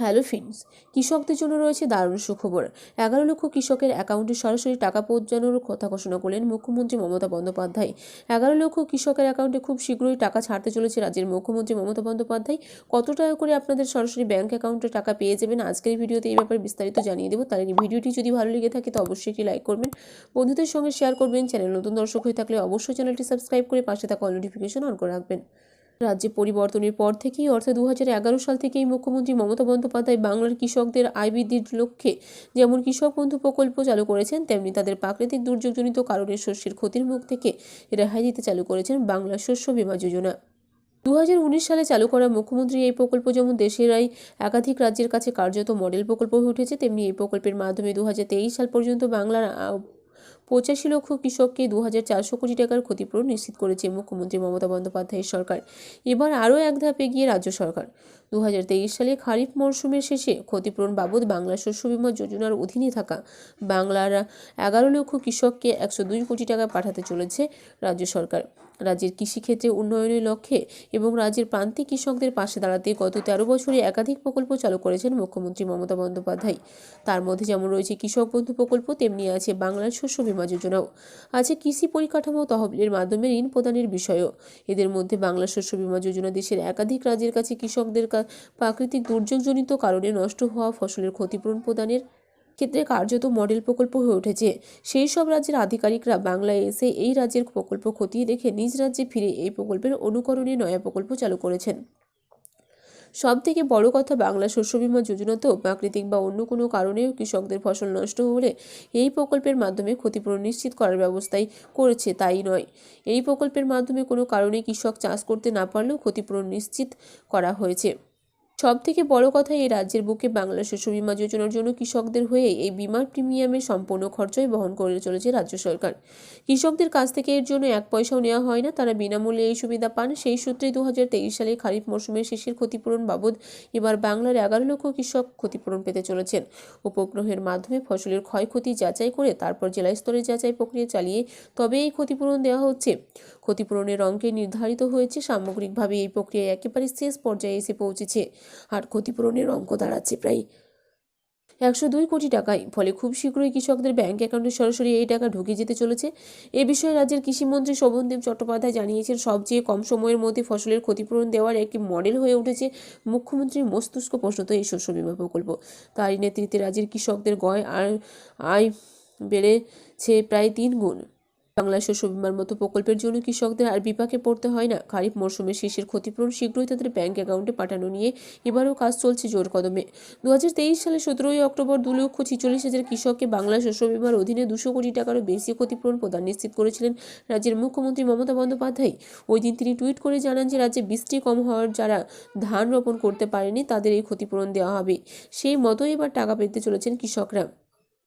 Hello ফিন্স কৃষকদের জন্য রয়েছে দারুণ সুখবর। এগারো লক্ষ কৃষকের অ্যাকাউন্টে সরাসরি টাকা পৌঁছানোর কথা ঘোষণা করলেন মুখ্যমন্ত্রী মমতা বন্দ্যোপাধ্যায়। এগারো লক্ষ কৃষকের অ্যাকাউন্টে খুব শীঘ্রই টাকা ছাড়তে চলেছে রাজ্যের মুখ্যমন্ত্রী মমতা বন্দ্যোপাধ্যায়। কত টাকা করে আপনাদের সরাসরি ব্যাংক অ্যাকাউন্টে টাকা পেয়ে যাবেন আজকের ভিডিওতে এই ব্যাপারে বিস্তারিত জানিয়ে দেবো। তার ভিডিওটি যদি ভালো লেগে থাকে তো অবশ্যই একটি লাইক করবেন। বন্ধুদের সঙ্গে শেয়ার করবেন, চ্যানেল নতুন দর্শক হয়ে থাকলে অবশ্যই চ্যানেলটি সাবস্ক্রাইব করে পাশে থাকা অল নোটিফিকেশন অন করে রাখবেন। রাজ্যে পরিবর্তনের পর থেকেই, অর্থাৎ দু সাল থেকেই মুখ্যমন্ত্রী মমতা বন্দ্যোপাধ্যায় বাংলার কৃষকদের আয় বৃদ্ধির লক্ষ্যে যেমন কৃষক বন্ধু প্রকল্প চালু করেছেন, তেমনি তাদের প্রাকৃতিক দুর্যোগজনিত কারণে শস্যের ক্ষতির মুখ থেকে রেহাই দিতে চালু করেছেন বাংলা শস্য বীমা যোজনা। দু হাজার উনিশ সালে চালু করা মুখ্যমন্ত্রী এই প্রকল্প যেমন দেশেরাই একাধিক রাজ্যের কাছে কার্যত মডেল প্রকল্প হয়ে উঠেছে, তেমনি এই প্রকল্পের মাধ্যমে দু হাজার তেইশ সাল পর্যন্ত বাংলার পঁচাশি লক্ষ কৃষককে দু হাজার চারশো কোটি টাকার ক্ষতিপূরণ নিশ্চিত করেছে মুখ্যমন্ত্রী মমতা বন্দ্যোপাধ্যায়ের সরকার। এবার আরও এক ধাপে গিয়ে রাজ্য সরকার। দু হাজার তেইশ সালে খারিফ মরশুমের শেষে ক্ষতিপূরণ বাবদ বাংলা শস্য বিমা যোজনার অধীনে থাকা বাংলার এগারো লক্ষ কৃষককে একশো দুই কোটি টাকা পাঠাতে চলেছে রাজ্য সরকার। রাজ্যের কৃষিক্ষেত্রে উন্নয়নের লক্ষ্যে এবং রাজ্যের প্রান্তিক কৃষকদের পাশে দাঁড়াতে গত তেরো বছরে একাধিক প্রকল্প চালু করেছেন মুখ্যমন্ত্রী মমতা বন্দ্যোপাধ্যায়। তার মধ্যে যেমন রয়েছে কৃষক বন্ধু প্রকল্প, তেমনি আছে বাংলার শস্য বীমা যোজনাও। আছে কৃষি পরিকাঠামো তহবিলের মাধ্যমে ঋণ প্রদানের বিষয়ও। এদের মধ্যে বাংলা শস্য বীমা যোজনা দেশের একাধিক রাজ্যের কাছে কৃষকদের প্রাকৃতিক দুর্যোগজনিত কারণে নষ্ট হওয়া ফসলের ক্ষতিপূরণ প্রদানের ক্ষেত্রে কার্যত মডেল প্রকল্প হয়ে উঠেছে। সেই সব রাজ্যের আধিকারিকরা বাংলায় এসে এই রাজ্যের প্রকল্প খতিয়ে দেখে নিজ রাজ্যে ফিরে এই প্রকল্পের অনুকরণে নয়া প্রকল্প চালু করেছেন। সব থেকে বড় কথা বাংলা শস্য বীমা যোজনাতেও প্রাকৃতিক বা অন্য কোনো কারণেও কৃষকদের ফসল নষ্ট হলে এই প্রকল্পের মাধ্যমে ক্ষতিপূরণ নিশ্চিত করার ব্যবস্থাই করেছে, তাই নয়। এই প্রকল্পের মাধ্যমে কোনো কারণে কৃষক চাষ করতে না পারলেও ক্ষতিপূরণ নিশ্চিত করা হয়েছে। সব থেকে বড় কথা এই রাজ্যের বুকে বাংলা শস্য বীমা যোজনার জন্য কৃষকদের হয়ে এই বিমার প্রিমিয়ামের সম্পূর্ণ খরচই বহন করে চলেছে রাজ্য সরকার। কৃষকদের কাছ থেকে এর জন্য এক পয়সাও নেওয়া হয় না, তারা বিনামূল্যে এই সুবিধা পান। সেই সূত্রে দু সালে খারিফ মৌসুমের শেষের ক্ষতিপূরণ বাবদ এবার বাংলার এগারো লক্ষ কৃষক ক্ষতিপূরণ পেতে চলেছেন। উপগ্রহের মাধ্যমে ফসলের ক্ষয়ক্ষতি যাচাই করে তারপর জেলা স্তরে যাচাই প্রক্রিয়া চালিয়ে তবে এই ক্ষতিপূরণ দেওয়া হচ্ছে। ক্ষতিপূরণের অঙ্কে নির্ধারিত হয়েছে, সামগ্রিকভাবে এই প্রক্রিয়া একেবারে শেষ পর্যায়ে এসে পৌঁছেছে। আর ক্ষতিপূরণের অঙ্ক দাঁড়াচ্ছে প্রায় একশো দুই কোটি টাকায়। ফলে খুব শীঘ্রই কৃষকদের ব্যাংক অ্যাকাউন্টে সরাসরি এই টাকা ঢুকে যেতে চলেছে। এ বিষয়ে রাজ্যের কৃষিমন্ত্রী শোভনদেব চট্টোপাধ্যায় জানিয়েছেন সবচেয়ে কম সময়ের মধ্যে ফসলের ক্ষতিপূরণ দেওয়ার একটি মডেল হয়ে উঠেছে মুখ্যমন্ত্রীর মস্তিষ্ক প্রশ্নত এই শস্য বীমা প্রকল্প। তারই নেতৃত্বে রাজ্যের কৃষকদের গয় আর আয় বেড়েছে প্রায় তিন গুণ। বাংলা শস্য বীমার মতো প্রকল্পের জন্য কৃষকদের আর বিপাকে পড়তে হয় না। খারিফ মরশুমের শেষের ক্ষতিপূরণ শীঘ্রই তাদের ব্যাংক অ্যাকাউন্টে পাঠানো নিয়ে এবারও কাজ চলছে জোর কদমে। দু সালে সতেরোই অক্টোবর দু লক্ষ ছিচল্লিশ হাজার কৃষককে বাংলা শস্য বিমার অধীনে দুশো কোটি টাকারও বেশি ক্ষতিপূরণ প্রদান নিশ্চিত করেছিলেন রাজ্যের মুখ্যমন্ত্রী মমতা বন্দ্যোপাধ্যায়। ওই দিন তিনি টুইট করে জানান যে, রাজ্যে বৃষ্টি কম হওয়ার যারা ধান রোপণ করতে পারেনি, তাদের এই ক্ষতিপূরণ দেওয়া হবে। সেই মতো এবার টাকা পেতে চলেছেন কৃষকরা।